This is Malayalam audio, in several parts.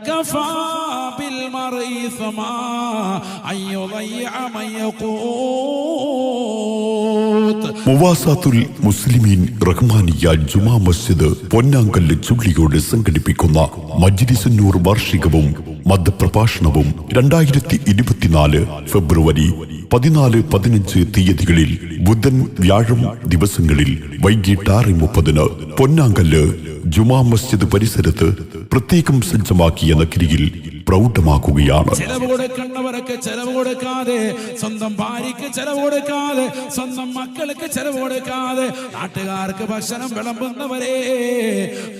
كفى بالمرء ثما أن يضيع من يقوت മുവാസാത്തുൽ മുസ്ലിമീൻ റഹ്മാനിയ ജുമാ മസ്ജിദ് പൊന്നാങ്കല്ല് ചുള്ളിയോട് സംഘടിപ്പിക്കുന്ന മജ്ലിസുന്നൂർ വാർഷികവും മതപ്രഭാഷണവും രണ്ടായിരത്തി ഇരുപത്തിനാല് ഫെബ്രുവരി പതിനാല് പതിനഞ്ച് തീയതികളിൽ ബുധൻ വ്യാഴം ദിവസങ്ങളിൽ വൈകിട്ട് ആറ് മുപ്പതിന് പൊന്നാങ്കല്ല് ജുമാ മസ്ജിദ് പരിസരത്ത് പ്രത്യേകം സജ്ജമാക്കിയ നഗരിയിൽ പ്രൗഢമാക്കുകയാണ്. കൊടുക്കേണ്ടവർക്ക് ചെലവ് കൊടുക്കാതെ സ്വന്തം ഭാര്യയ്ക്ക് ചെലവ് കൊടുക്കാതെ സ്വന്തം മക്കൾക്ക് ചെലവ് കൊടുക്കാതെ നാട്ടുകാർക്ക് ഭക്ഷണം വിളമ്പുന്നവരെ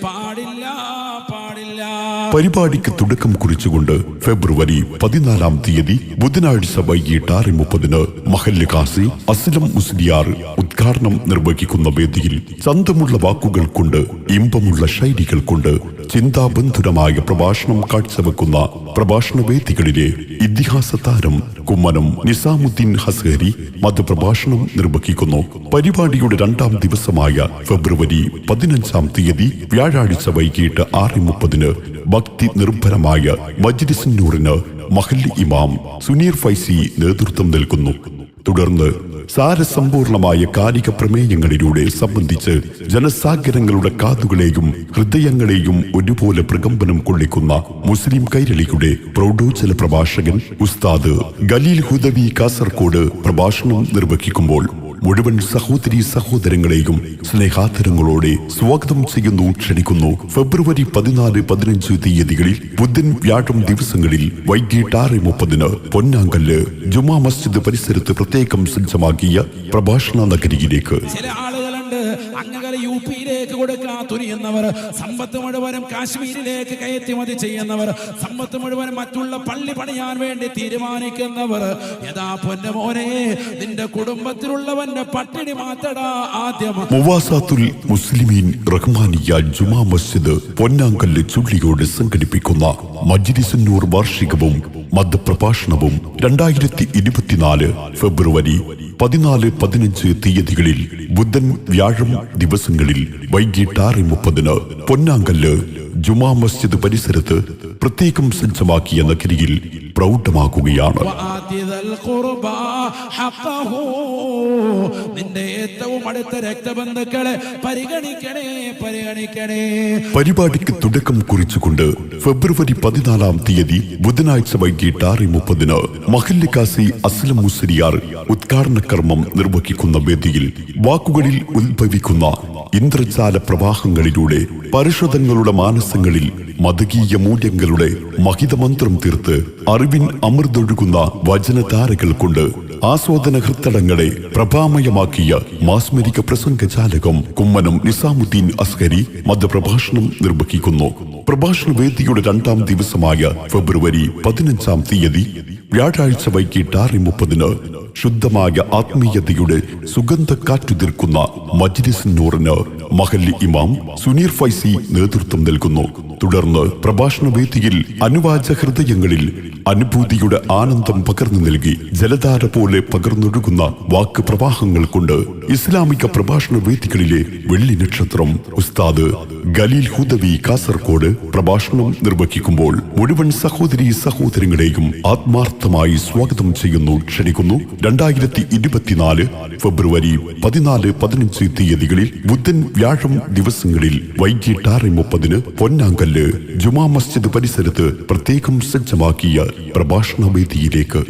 പാടില്ല പാടില്ല. പരിപാടിക്ക് തുടക്കം കുറിച്ചുകൊണ്ട് ഫെബ്രുവരി പതിനാലാം തീയതി ബുധനാഴ്ച വൈകിട്ട് ആറ് മുപ്പതിന് മഹല്ല് കാസി അസ്ലം മുസ്ലിയാർ ഉദ്ഘാടനം നിർവഹിക്കുന്ന വേദിയിൽ ചന്തമുള്ള വാക്കുകൾ കൊണ്ട് ഇമ്പമുള്ള ശൈലികൾ കൊണ്ട് ചിന്താബന്ധുരമായ പ്രഭാഷണം കാഴ്ചവെക്കുന്ന പ്രഭാഷണ വേദികളിലെ ഇതിഹാസ താരം കുമ്മനം നിസാമുദ്ദീൻ ഹസേരി മതപ്രഭാഷണം നിർവഹിക്കുന്നു. പരിപാടിയുടെ രണ്ടാം ദിവസമായ ഫെബ്രുവരി പതിനഞ്ചാം തീയതി വ്യാഴാഴ്ച വൈകിട്ട് ആറ് മുപ്പതിന് ഭക്തി നിർഭരമായ മജ്ലിസിന്നൂറിന് മഹല്ലി ഇമാം സുനീർ ഫൈസി നേതൃത്വം നൽകുന്നു. തുടർന്ന് സാരസമ്പൂർണമായ കാലിക പ്രമേയങ്ങളിലൂടെ സംബന്ധിച്ച് ജനസാഗരങ്ങളുടെ കാതുകളെയും ഹൃദയങ്ങളെയും ഒരുപോലെ പ്രകമ്പനം കൊള്ളിക്കുന്ന മുസ്ലിം കൈരളിയുടെ പ്രൗഢോജ്ജല പ്രഭാഷകൻ ഉസ്താദ് ഗലീൽ ഹുദവി കാസർകോട് പ്രഭാഷണം നിർവഹിക്കുമ്പോൾ മുഴുവൻ സഹോദരി സഹോദരങ്ങളെയും സ്നേഹാതരങ്ങളോടെ സ്വാഗതം ചെയ്യുന്നു ക്ഷണിക്കുന്നു. ഫെബ്രുവരി പതിനാല് പതിനഞ്ച് തീയതികളിൽ ബുധൻ വ്യാഴം ദിവസങ്ങളിൽ വൈകിട്ട് ആറ് മുപ്പതിന് പൊന്നാങ്കല്ല് ജുമാ മസ്ജിദ് പരിസരത്ത് പ്രത്യേകം സജ്ജമാക്കിയ പ്രഭാഷണ നഗരിയിലേക്ക്. ചില ആളുകളുണ്ട് അങ്ങനെ യു പിയിലേക്ക് കൊടുക്കാൻ തുനിയുന്നവർ സമ്പത്ത് മുഴുവനും കാശ്മീരിലേക്ക് കയറ്റുമതി ചെയ്യുന്നവർ സമ്പത്ത് മുഴുവനും മറ്റുള്ള പള്ളി പണിയാൻ വേണ്ടി തീരുമാനിക്കുന്നവർ യഥാ പൊന്നമോനെ നിന്റെ കുടുംബത്തിലുള്ളവന്റെ പട്ടിണി മാറ്റടാ ആദ്യം. മുവാസാത്തുൽ മുസ്ലിമീൻ റഹ്മാനിയ ജുമാ മസ്ജിദ് പൊന്നാങ്കല്ല് ചുള്ളിയോട് സംഘടിപ്പിക്കുന്ന മജ്ലിസുന്നൂർ വാർഷികവും മതപ്രഭാഷണവും രണ്ടായിരത്തി ഇരുപത്തിനാല് ഫെബ്രുവരി പതിനാല് പതിനഞ്ച് തീയതികളിൽ ബുധൻ വ്യാഴം ദിവസങ്ങളിൽ വൈകിട്ട് ആറ് മുപ്പതിന് പൊന്നാങ്കല്ല് ജുമാ മസ്ജിദ് പരിസരത്ത് പ്രത്യേകം സജ്ജമാക്കിയ നഗരിയിൽ പ്രൗഢമാക്കുകയാണ്. നിന്റെ പരിഗണിക്കണേ പരിഗണിക്കണേ. പരിപാടിക്ക് തുടക്കം കുറിച്ചുകൊണ്ട് ഫെബ്രുവരി പതിനാലാം തീയതി ബുധനാഴ്ച വൈകിട്ട് ആറ് മുപ്പതിന് മഹല്ലിക്കാസി അസ്ലം മുസരിയാർ ഉദ്ഘാടന കർമ്മം നിർവഹിക്കുന്ന വേദിയിൽ വാക്കുകളിൽ ഉത്ഭവിക്കുന്ന ഇന്ദ്രജാല പ്രവാഹങ്ങളിലൂടെ പരിഷദങ്ങളുടെ മാനസങ്ങളിൽ മതകീയ മൂല്യങ്ങളുടെ മഹിതമന്ത്രം തീർത്ത് അറിവിൻ അമൃതൊഴുകുന്ന വചനധാരകൾ കൊണ്ട് ആസ്വാദന ഹൃത്തടങ്ങളെ പ്രഭാമയമാക്കിയ മാസ്മരിക പ്രസംഗചാലകം കുമ്മനം നിസാമുദ്ദീൻ അസ്കരി മതപ്രഭാഷണം നിർവഹിക്കുന്നു. പ്രഭാഷണ വേദിയുടെ രണ്ടാം ദിവസമായ ഫെബ്രുവരി പതിനഞ്ചാം തീയതി വ്യാഴാഴ്ച വൈകിട്ട് ആറ് മുപ്പതിന് ശുദ്ധമായ ആത്മീയതയുടെ സുഗന്ധ കാറ്റുതിർക്കുന്ന മജ്ലിസ് നൂറിന് മഹല്ലി ഇമാം സുനീർ ഫൈസി നേതൃത്വം നൽകുന്നു. തുടർന്ന് പ്രഭാഷണ വേദിയിൽ അനുവാച ഹൃദയങ്ങളിൽ അനുഭൂതിയുടെ ആനന്ദം പകർന്നു നൽകി ജലധാര പോലെ പകർന്നൊഴുകുന്ന വാക്ക് പ്രവാഹങ്ങൾ കൊണ്ട് ഇസ്ലാമിക പ്രഭാഷണ വേദികളിലെ വെള്ളി നക്ഷത്രം ഉസ്താദ് ഗലീൽ ഹുദവി കാസർകോട് പ്രഭാഷണം നിർവഹിക്കുമ്പോൾ മുഴുവൻ സഹോദരി സഹോദരങ്ങളെയും ആത്മാർത്ഥമായി സ്വാഗതം ചെയ്യുന്നു ക്ഷണിക്കുന്നു. രണ്ടായിരത്തി ഇരുപത്തിനാല് ഫെബ്രുവരി പതിനാല് പതിനഞ്ച് തീയതികളിൽ ബുധൻ വ്യാഴം ദിവസങ്ങളിൽ വൈകിട്ട് ആറ് മുപ്പതിന് പൊന്നാങ്കല്ല് ജുമാ മസ്ജിദ് പരിസരത്ത് പ്രത്യേകം സജ്ജമാക്കിയ പ്രഭാഷണ വേദിയിലേക്ക്